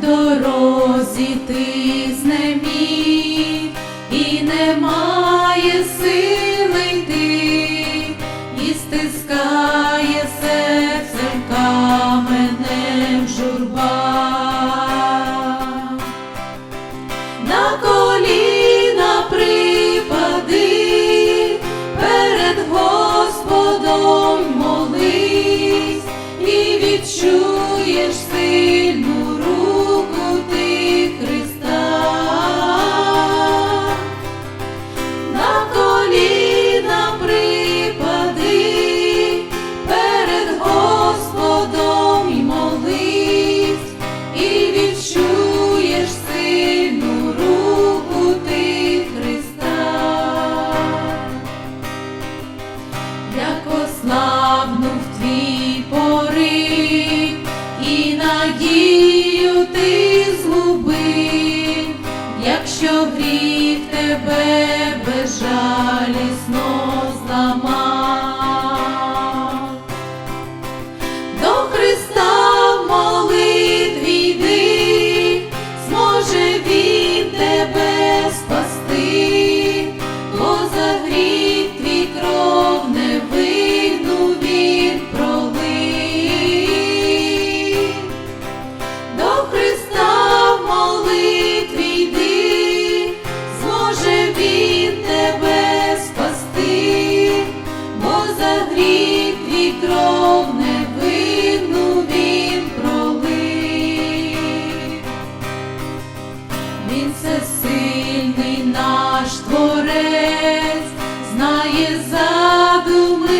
дорозі ти знеміг, і немає сили йти, і стискає серцем каменем журба. На коліна припади, перед Господом молись і відчуєш якщо гріх тебе безжалісно зламав. Гріх твій кров невинну він пролив. Він всесильний наш творець, знає задуми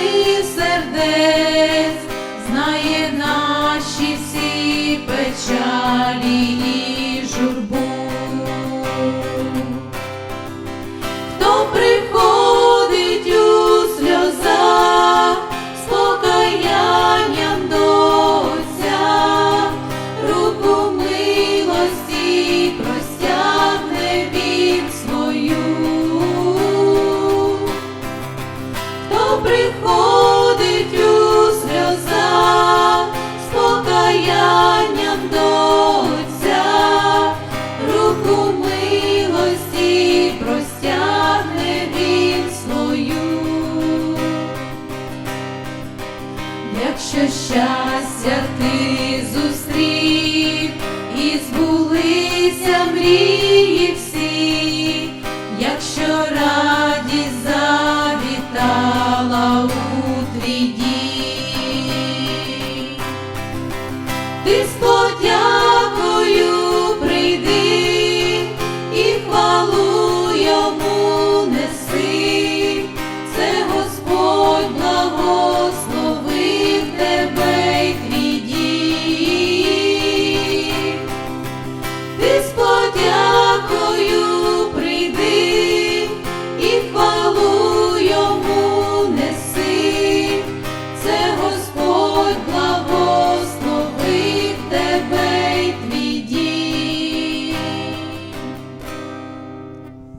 сердець, знає наші всі печалі і то приходить у сльоза, з покаянням до простягне він якщо щастя ти.